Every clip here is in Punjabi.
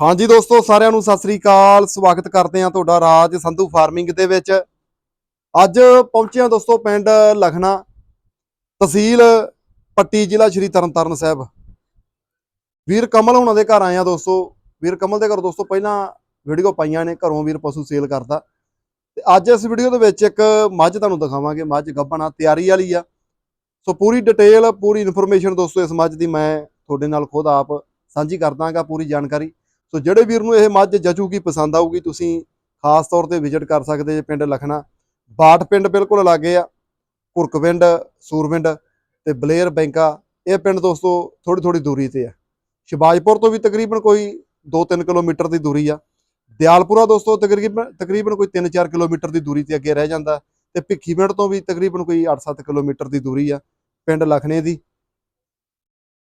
ਹਾਂਜੀ ਦੋਸਤੋ, ਸਾਰਿਆਂ ਨੂੰ ਸਤਿ ਸ੍ਰੀ ਅਕਾਲ। ਸਵਾਗਤ ਕਰਦੇ ਹਾਂ ਤੁਹਾਡਾ ਰਾਜ ਸੰਧੂ ਫਾਰਮਿੰਗ ਦੇ ਵਿੱਚ। ਅੱਜ ਪਹੁੰਚੇ ਹਾਂ ਦੋਸਤੋ ਪਿੰਡ ਲਖਣਾ ਤਹਿਸੀਲ ਪੱਟੀ ਜ਼ਿਲ੍ਹਾ ਸ਼੍ਰੀ ਤਰਨਤਾਰਨ ਸਾਹਿਬ। ਵੀਰ ਕਮਲ ਉਹਨਾਂ ਦੇ ਘਰ ਆਏ ਆ ਦੋਸਤੋ। ਵੀਰ ਕਮਲ ਦੇ ਘਰ ਦੋਸਤੋ, ਪਹਿਲਾਂ ਵੀਡੀਓ ਪਾਈਆਂ ਨੇ, ਘਰੋਂ ਵੀਰ ਪਸ਼ੂ ਸੇਲ ਕਰਦਾ ਤੇ ਅੱਜ ਇਸ ਵੀਡੀਓ ਦੇ ਵਿੱਚ ਇੱਕ ਮੱਝ ਤੁਹਾਨੂੰ ਦਿਖਾਵਾਂਗੇ। ਮੱਝ ਗੱਭਣਾ ਤਿਆਰੀ ਵਾਲੀ ਆ। ਸੋ ਪੂਰੀ ਡਿਟੇਲ ਪੂਰੀ ਇਨਫੋਰਮੇਸ਼ਨ ਦੋਸਤੋ ਇਸ ਮੱਝ ਦੀ ਮੈਂ ਤੁਹਾਡੇ ਨਾਲ ਖੁਦ ਆਪ ਸਾਂਝੀ ਕਰਦਾਗਾ, ਪੂਰੀ ਜਾਣਕਾਰੀ। ਸੋ ਜਿਹੜੇ ਵੀਰ ਨੂੰ ਇਹ ਮੱਝ ਜਚੂਗੀ ਪਸੰਦ ਆਊਗੀ, ਤੁਸੀਂ ਖਾਸ ਤੌਰ ਤੇ ਵਿਜ਼ਿਟ ਕਰ ਸਕਦੇ ਜੇ ਪਿੰਡ ਲਖਣਾ। ਬਾਟ ਪਿੰਡ ਬਿਲਕੁਲ ਲਾਗੇ ਆ ਕੁਰਕਵਿੰਡ ਸੂਰਵਿੰਡ ਤੇ ਬਲੇਅਰ ਬੈਂਕਾ, ਇਹ ਪਿੰਡ ਦੋਸਤੋ ਥੋੜੀ ਥੋੜੀ ਦੂਰੀ ਤੇ ਆ। ਸ਼ਿਬਾਜਪੁਰ ਤੋਂ ਵੀ ਤਕਰੀਬਨ ਕੋਈ 2-3 ਕਿਲੋਮੀਟਰ ਦੀ ਦੂਰੀ ਆ। ਦਿਆਲਪੁਰਾ ਦੋਸਤੋ ਤਕਰੀਬਨ ਤਕਰੀਬਨ ਕੋਈ 3-4 ਕਿਲੋਮੀਟਰ ਦੀ ਦੂਰੀ ਤੇ ਅੱਗੇ ਰਹਿ ਜਾਂਦਾ ਤੇ ਭਿੱਖੀਵਿੰਡ ਤੋਂ ਵੀ ਤਕਰੀਬਨ ਕੋਈ 8-7 ਕਿਲੋਮੀਟਰ ਦੀ ਦੂਰੀ ਆ ਪਿੰਡ ਲਖਣੇ ਦੀ।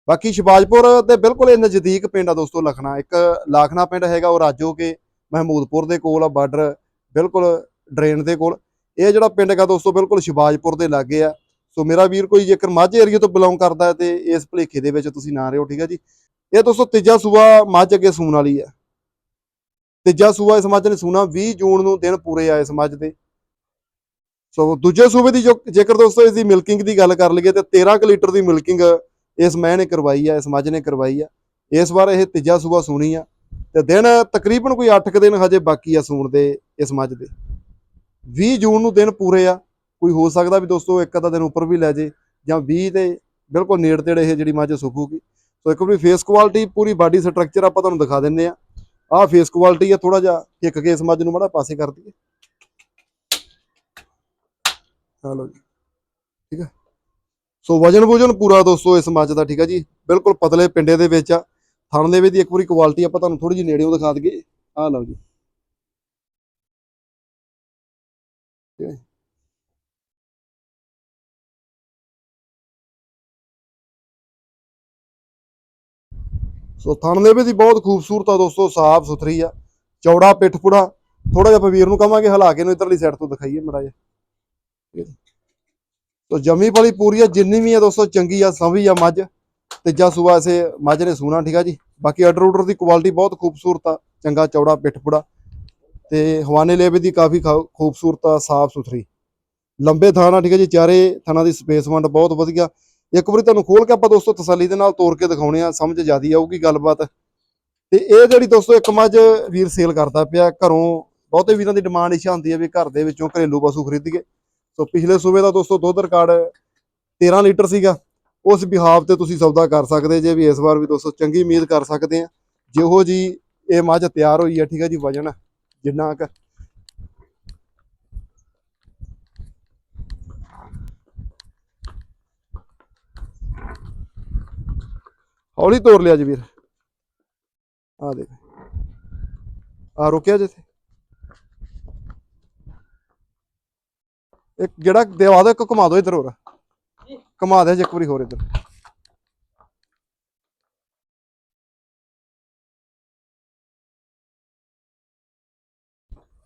ਬਾਕੀ ਸ਼ਿਵਾਜਪੁਰ ਦੇ ਬਿਲਕੁਲ ਇਹ ਨਜ਼ਦੀਕ ਪਿੰਡ ਆ ਦੋਸਤੋ ਲਖਣਾ। ਇੱਕ ਲਾਖਣਾ ਪਿੰਡ ਹੈਗਾ ਉਹ ਰਾਜੋ ਕੇ ਮਹਿਮੂਦਪੁਰ ਦੇ ਕੋਲ ਆ, ਬਾਰਡਰ ਬਿਲਕੁਲ ਡਰੇਨ ਦੇ ਕੋਲ। ਇਹ ਜਿਹੜਾ ਪਿੰਡ ਹੈਗਾ ਦੋਸਤੋ ਬਿਲਕੁਲ ਸ਼ਿਵਾਜਪੁਰ ਦੇ ਲਾਗੇ ਆ। ਸੋ ਮੇਰਾ ਵੀਰ ਕੋਈ ਜੇਕਰ ਮਾਝੇ ਏਰੀਆ ਤੋਂ ਬਿਲੋਂਗ ਕਰਦਾ ਤੇ ਇਸ ਭਲੇਖੇ ਦੇ ਵਿੱਚ ਤੁਸੀਂ ਨਾ ਰਹੋ, ਠੀਕ ਹੈ ਜੀ। ਇਹ ਦੋਸਤੋ ਤੀਜਾ ਸੂਆ ਮੱਝ ਅੱਗੇ ਸੂਣ ਵਾਲੀ ਆ। ਤੀਜਾ ਸੂਆ ਇਸ ਮੱਝ ਨੇ ਸੂਣਾ 20 ਜੂਨ ਨੂੰ ਦਿਨ ਪੂਰੇ ਆ ਇਸ ਮੱਝ ਦੇ। ਸੋ ਦੂਜੇ ਸੂਬੇ ਦੀ ਜੋ ਜੇਕਰ ਦੋਸਤੋ ਇਸ ਦੀ ਮਿਲਕਿੰਗ ਦੀ ਗੱਲ ਕਰ ਲਈਏ ਤੇ 13 ਕੁ ਲੀਟਰ ਦੀ ਮਿਲਕਿੰਗ ਇਸ ਮੈਂ ਨੇ ਕਰਵਾਈ ਆ, ਇਸ ਮੱਝ ਨੇ ਕਰਵਾਈ ਆ। ਇਸ ਵਾਰ ਇਹ ਤੀਜਾ ਸੂਬਾ ਸੂਣੀ ਆ ਤੇ ਦਿਨ ਤਕਰੀਬਨ ਕੋਈ 8 ਕੁ ਦਿਨ ਹਜੇ ਬਾਕੀ ਆ ਸੂਣ ਦੇ ਇਸ ਮੱਝ ਦੇ। 20 ਜੂਨ ਨੂੰ ਦਿਨ ਪੂਰੇ ਆ, ਕੋਈ ਹੋ ਸਕਦਾ ਵੀ ਦੋਸਤੋ ਇੱਕ ਅੱਧਾ ਦਿਨ ਉੱਪਰ ਵੀ ਲੈ ਜੇ ਜਾਂ 20 ਦੇ ਬਿਲਕੁਲ ਨੇੜ ਤੇੜੇ ਇਹ ਜਿਹੜੀ ਮੱਝ ਸੁੱਕੂਗੀ। ਸੋ ਇੱਕ ਵਾਰੀ ਫੇਸ ਕੁਆਲਿਟੀ ਪੂਰੀ ਬਾਡੀ ਸਟਰਕਚਰ ਆਪਾਂ ਤੁਹਾਨੂੰ ਦਿਖਾ ਦਿੰਨੇ ਆ। ਆਹ ਫੇਸ ਕੁਆਲਿਟੀ ਆ ਥੋੜਾ ਜਿਹਾ ਇੱਕ ਕੇ ਇਸ ਮੱਝ ਨੂੰ ਮਾੜਾ ਪਾਸੇ ਕਰ ਦਈਏ। ਚਲੋ ਜੀ। ਠੀਕ ਆ? ਸੋ ਵਜਨ ਵੁਜਨ ਪੂਰਾ ਦੋਸਤੋ ਇਸ ਮੱਝ ਦਾ, ਠੀਕ ਆ ਜੀ? ਬਿਲਕੁਲ ਪਤਲੇ ਪਿੰਡੇ ਦੇ ਵਿੱਚ ਆ। ਥਣ ਦੇ ਵਿੱਚ ਦੀ ਇੱਕ ਵਾਰੀ ਕੁਆਲਿਟੀ ਆਪਾਂ ਤੁਹਾਨੂੰ ਥੋੜੀ ਜਿਹੀ ਨੇੜਿਓਂ ਦਿਖਾ ਦਈਏ। ਆਹ ਲਓ ਜੀ। ਸੋ ਥਣ ਦੀ ਬਹੁਤ ਖੂਬਸੂਰਤ ਆ ਦੋਸਤੋ, ਸਾਫ਼ ਸੁਥਰੀ ਆ। ਚੌੜਾ ਪਿੱਠ ਪੁੜਾ ਥੋੜਾ ਜਿਹਾ ਆਪਾਂ ਵੀਰ ਨੂੰ ਕਵਾਂਗੇ, ਹਿਲਾ ਕੇ ਇਹਨੂੰ ਇਧਰਲੀ ਸਾਈਡ ਤੋਂ ਦਿਖਾਈਏ ਮੜਾ ਜਿਹਾ। ਠੀਕ ਹੈ ਵਾਲੀ ਪੂਰੀ ਆ, ਜਿੰਨੀ ਵੀ ਆ ਦੋਸਤੋ, ਚੰਗੀ ਆ ਸਵੀ ਆ ਮੱਝ। ਤੀਜਾ ਸੂਆ ਇਸੇ ਮੱਝ ਨੇ ਸੂਣਾ, ਠੀਕ ਆ ਜੀ। ਬਾਕੀ ਆਰਡਰ ਆਰਡਰ ਦੀ ਕੁਆਲਿਟੀ ਬਹੁਤ ਖੂਬਸੂਰਤ ਆ, ਚੰਗਾ ਚੌੜਾ ਪਿੱਠ ਪੁੜਾ ਤੇ ਹਵਾਨੇ ਲੇਵੇ ਦੀ ਕਾਫੀ ਖੂਬਸੂਰਤ ਆ, ਸਾਫ਼ ਸੁਥਰੀ। ਲੰਬੇ ਥਾਣਾ ਠੀਕ ਹੈ ਜੀ, ਚਾਰੇ ਥਾਣਾ ਦੀ ਸਪੇਸਮੈਂਟ ਬਹੁਤ ਵਧੀਆ। ਇੱਕ ਵਾਰੀ ਤੁਹਾਨੂੰ ਖੋਲ ਕੇ ਆਪਾਂ ਦੋਸਤੋ ਤਸੱਲੀ ਦੇ ਨਾਲ ਤੋੜ ਕੇ ਦਿਖਾਉਣੇ ਆ, ਸਮਝ ਜਿਆਦੀ ਆਊਗੀ ਗੱਲਬਾਤ। ਤੇ ਇਹ ਜਿਹੜੀ ਦੋਸਤੋ ਇੱਕ ਮੱਝ ਵੀਰ ਸੇਲ ਕਰਦਾ ਪਿਆ, ਘਰੋਂ ਬਹੁਤੇ ਵੀਰਾਂ ਦੀ ਡਿਮਾਂਡ ਇੱਛਾ ਹੁੰਦੀ ਹੈ ਵੀ ਘਰ ਦੇ ਵਿੱਚੋਂ ਘਰੇਲੂ ਪਸ਼ੂ ਖਰੀਦੀਏ। ਸੋ ਪਿਛਲੇ ਸੂਬੇ ਦਾ ਦੋਸਤੋ ਦੁੱਧ ਰਿਕਾਰਡ 13 ਲੀਟਰ ਸੀਗਾ। ਉਸ ਵਿਹਾਵ ਤੇ ਤੁਸੀਂ ਸੌਦਾ ਕਰ ਸਕਦੇ ਜੇ ਵੀ ਇਸ ਵਾਰ ਵੀ ਦੋਸਤੋ ਚੰਗੀ ਉਮੀਦ ਕਰ ਸਕਦੇ ਆ। ਜਿਹੋ ਜੀ ਇਹ ਮੱਝ ਤਿਆਰ ਹੋਈ ਹੈ ਠੀਕ ਹੈ ਜੀ, ਵਜਨ ਜਿੰਨਾ ਕ ਹੌਲੀ ਤੋੜ ਲਿਆ ਜੀ ਵੀਰ। ਆ ਦੇ ਆ ਰੁਕਿਆ ਜਿੱਥੇ? ਇੱਕ ਜਿਹੜਾ ਦੇਵਾ ਦੋ, ਇੱਕ ਘੁਮਾ ਦੋ ਇਧਰ ਹੋਰ। ਘੁਮਾ ਦੇ ਜੀ ਇੱਕ ਵਾਰੀ ਹੋਰ ਇਧਰ।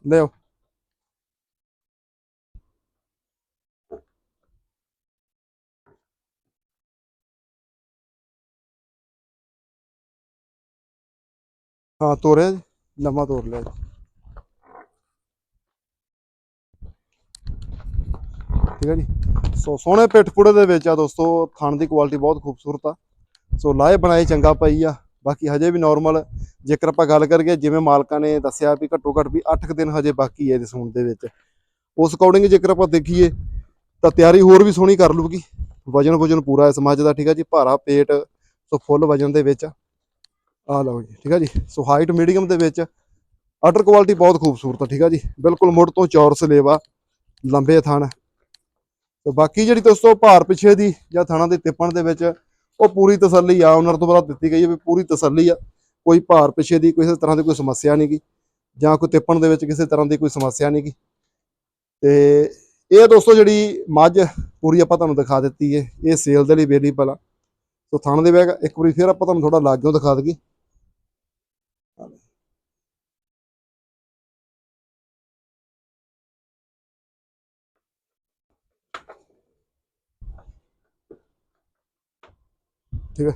ਲਿਓ ਹਾਂ, ਤੋਰਿਆ ਜੀ। ਨਵਾਂ ਤੋਰ ਲਿਆ ਜੀ। ਠੀਕ ਹੈ ਜੀ। ਸੋ ਸੋਹਣੇ ਪਿੱਠ ਪੁੜੇ ਦੇ ਵਿੱਚ ਆ ਦੋਸਤੋ, ਥਣ ਦੀ ਕੁਆਲਿਟੀ ਬਹੁਤ ਖੂਬਸੂਰਤ ਆ। ਸੋ ਲਾਏ ਬਣਾਏ ਚੰਗਾ ਪਈ ਆ। ਬਾਕੀ ਹਜੇ ਵੀ ਨਾਰਮਲ ਜੇਕਰ ਆਪਾਂ ਗੱਲ ਕਰੀਏ ਜਿਵੇਂ ਮਾਲਕਾਂ ਨੇ ਦੱਸਿਆ ਵੀ ਘੱਟੋ ਘੱਟ ਵੀ 8 ਦਿਨ ਹਜੇ ਬਾਕੀ ਹੈ ਇਹਦੇ ਸੂਣ ਦੇ ਵਿੱਚ। ਉਸ ਅਕੋਰਡਿੰਗ ਜੇਕਰ ਆਪਾਂ ਦੇਖੀਏ, ਤਾਂ ਤਿਆਰੀ ਹੋਰ ਵੀ ਸੋਹਣੀ ਕਰ ਲੂਗੀ ਵਜਨ ਵਜਨ ਪੂਰਾ ਇਸ ਮੱਝ ਦਾ, ਠੀਕ ਹੈ ਜੀ। ਭਾਰਾ ਪੇਟ, ਸੋ ਫੁੱਲ ਵਜਨ ਦੇ ਵਿੱਚ। ਆ ਲਓ ਜੀ, ਠੀਕ ਹੈ ਜੀ। ਸੋ ਹਾਈਟ ਮੀਡੀਅਮ ਦੇ ਵਿੱਚ ਆਰਡਰ ਕੁਆਲਿਟੀ ਬਹੁਤ ਖੂਬਸੂਰਤ ਆ, ਠੀਕ ਹੈ ਜੀ। ਬਿਲਕੁਲ ਮੁੱਢ ਤੋਂ ਚੌਰਸ ਲੇਵਾ ਲੰਬੇ ਥਣ। ਤੇ ਬਾਕੀ ਜਿਹੜੀ ਦੋਸਤੋ ਭਾਰ ਪਿੱਛੇ ਦੀ ਜਾਂ ਥਾਣਾ ਦੇ ਤਿੱਪਣ ਦੇ ਵਿੱਚ, ਉਹ ਪੂਰੀ ਤਸੱਲੀ ਆ ਓਨਰ ਤੋਂ ਬਾਅਦ ਦਿੱਤੀ ਗਈ ਹੈ ਵੀ ਪੂਰੀ ਤਸੱਲੀ ਆ। ਕੋਈ ਭਾਰ ਪਿੱਛੇ ਦੀ ਕਿਸੇ ਤਰ੍ਹਾਂ ਦੀ ਕੋਈ ਸਮੱਸਿਆ ਨਹੀਂ ਨਹੀਂਗੀ ਜਾਂ ਕੋਈ ਤਿੱਪਣ ਦੇ ਵਿੱਚ ਕਿਸੇ ਤਰ੍ਹਾਂ ਦੀ ਕੋਈ ਸਮੱਸਿਆ ਨਹੀਂ ਨਹੀਂਗੀ ਤੇ ਇਹ ਦੋਸਤੋ ਜਿਹੜੀ ਮੱਝ, ਪੂਰੀ ਆਪਾਂ ਤੁਹਾਨੂੰ ਦਿਖਾ ਦਿੱਤੀ ਹੈ ਇਹ ਸੇਲ ਦੇ ਲਈ ਅਵੇਲੇਬਲ ਆ। ਸੋ ਥਾਣ ਦੇ ਬੈਗ ਇੱਕ ਵਾਰੀ ਫਿਰ ਆਪਾਂ ਤੁਹਾਨੂੰ ਥੋੜਾ ਲਾਗਿਓ ਦਿਖਾ ਦਈਏ। ਠੀਕ ਹੈ।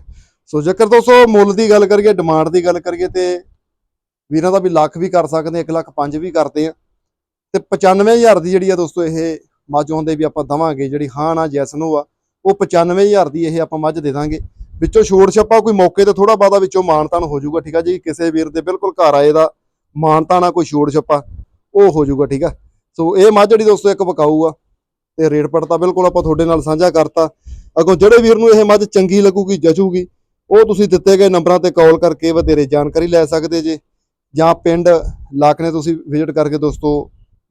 ਸੋ ਜੇਕਰ ਦੋਸਤੋ ਮੁੱਲ ਦੀ ਗੱਲ ਕਰੀਏ ਡਿਮਾਂਡ ਦੀ ਗੱਲ ਕਰੀਏ, ਤੇ ਵੀਰਾਂ ਦਾ ਵੀ ਲੱਖ ਵੀ ਕਰ ਸਕਦੇ ਆ 1 ਲੱਖ 5 ਵੀ ਕਰਦੇ ਆ ਤੇ 95000 ਦੀ ਜਿਹੜੀ ਆ ਦੋਸਤੋ ਇਹ ਮੱਝ ਹੁੰਦੇ ਵੀ ਆਪਾਂ ਦਵਾਂਗੇ, ਜਿਹੜੀ ਹਾਂ ਨਾ ਜੈਸ ਨੂੰ ਆ, ਉਹ 95000 ਦੀ ਇਹ ਆਪਾਂ ਮੱਝ ਦੇ ਦਾਂਗੇ। ਵਿੱਚੋਂ ਛੋੜ ਛੱਪਾ ਕੋਈ ਮੌਕੇ ਤੇ ਥੋੜਾ ਬਾਦਾ ਵਿੱਚੋਂ ਮਾਨਤਾਨ ਹੋ ਜਾਊਗਾ, ਠੀਕ ਆ ਜੀ। ਕਿਸੇ ਵੀਰ ਦੇ ਬਿਲਕੁਲ ਘਰ ਆਏ ਦਾ ਮਾਨਤਾਨਾ ਕੋਈ ਛੋੜ ਛੱਪਾ, ਉਹ ਹੋ ਜਾਊਗਾ, ਠੀਕ ਆ। ਸੋ ਇਹ ਮੱਝ ਜਿਹੜੀ ਦੋਸਤੋ ਇੱਕ ਵਿਕਾਊ ਆ, ਤੇ ਰੇਟ ਪੜਤਾ ਬਿਲਕੁਲ ਆਪਾਂ ਤੁਹਾਡੇ ਨਾਲ ਸਾਂਝਾ ਕਰਤਾ। ਅਗੋਂ ਜਿਹੜੇ ਵੀਰ ਨੂੰ ਇਹ ਮੱਝ ਚੰਗੀ ਲੱਗੂਗੀ ਜਚੂਗੀ ਉਹ ਤੁਸੀਂ ਦਿੱਤੇ ਗਏ ਨੰਬਰਾਂ ਤੇ ਕਾਲ ਕਰਕੇ ਵਧੇਰੇ ਜਾਣਕਾਰੀ ਲੈ ਸਕਦੇ ਜੇ। ਜਾਂ ਪਿੰਡ ਲਾਕਨੇ ਤੁਸੀਂ ਵਿਜ਼ਿਟ ਕਰਕੇ ਦੋਸਤੋ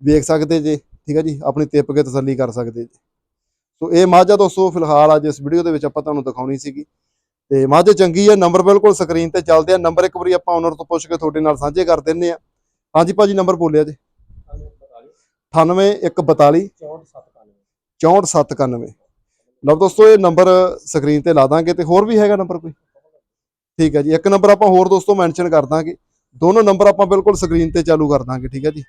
ਵੇਖ ਸਕਦੇ ਜੇ ਠੀਕ ਹੈ ਜੀ ਆਪਣੀ ਤਿੱਪ ਕੇ ਤਸੱਲੀ ਕਰ ਸਕਦੇ ਜੀ। ਸੋ ਇਹ ਮੱਝ ਆ ਦੋਸਤੋ ਫਿਲਹਾਲ ਅੱਜ ਇਸ ਵੀਡੀਓ ਦੇ ਵਿੱਚ ਆਪਾਂ ਤੁਹਾਨੂੰ ਦਿਖਾਉਣੀ ਸੀਗੀ। ਤੇ ਮੱਝ ਚੰਗੀ ਹੈ ਨੰਬਰ ਬਿਲਕੁਲ ਸਕਰੀਨ ਤੇ ਚੱਲਦੇ ਆ। ਨੰਬਰ ਇੱਕ ਵਾਰੀ ਆਪਾਂ ਓਨਰ ਤੋਂ ਪੁੱਛ ਕੇ ਤੁਹਾਡੇ ਨਾਲ ਸਾਂਝੇ ਕਰ ਦਿੰਨੇ ਆ। ਹਾਂਜੀ ਭਾਜੀ ਨੰਬਰ ਬੋਲਿਆ ਜੀ। 98142 64791 ਲਓ ਦੋਸਤੋ, ਇਹ ਨੰਬਰ ਸਕਰੀਨ ਤੇ ਲਾ ਦਾਂਗੇ ਤੇ ਹੋਰ ਵੀ ਹੈਗਾ ਨੰਬਰ ਕੋਈ? ਠੀਕ ਹੈ ਜੀ, ਇੱਕ ਨੰਬਰ ਆਪਾਂ ਹੋਰ ਦੋਸਤੋ ਮੈਂਸ਼ਨ ਕਰ ਦਾਂਗੇ। ਦੋਨੋਂ ਨੰਬਰ ਆਪਾਂ ਬਿਲਕੁਲ ਸਕਰੀਨ ਤੇ ਚਾਲੂ ਕਰ ਦਾਂਗੇ, ਠੀਕ ਹੈ ਜੀ?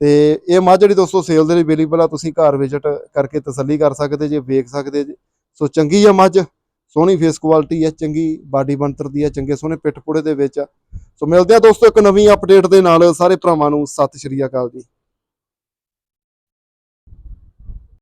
ਤੇ ਇਹ ਮੱਝ ਜਿਹੜੀ ਦੋਸਤੋ ਸੇਲ ਦੇ ਲਈ ਅਵੇਲੇਬਲ ਆ, ਤੁਸੀਂ ਘਰ ਵਿਜ਼ਿਟ ਕਰਕੇ ਤਸੱਲੀ ਕਰ ਸਕਦੇ ਜੇ, ਵੇਖ ਸਕਦੇ ਜੇ। ਸੋ ਚੰਗੀ ਆ ਮੱਝ, ਸੋਹਣੀ ਫੇਸ ਕੁਆਲਿਟੀ ਹੈ ਚੰਗੀ ਬਾਡੀ ਬਣਤਰ ਦੀ ਆ, ਚੰਗੇ ਸੋਹਣੇ ਪਿੱਠ ਪੂੜੇ ਦੇ ਵਿੱਚ ਆ। ਸੋ ਮਿਲਦੇ ਆ ਦੋਸਤੋ ਇੱਕ ਨਵੀਂ ਅਪਡੇਟ ਦੇ ਨਾਲ, ਸਾਰੇ ਭਰਾਵਾਂ ਨੂੰ ਸਤਿ ਸ਼੍ਰੀ ਅਕਾਲ ਜੀ।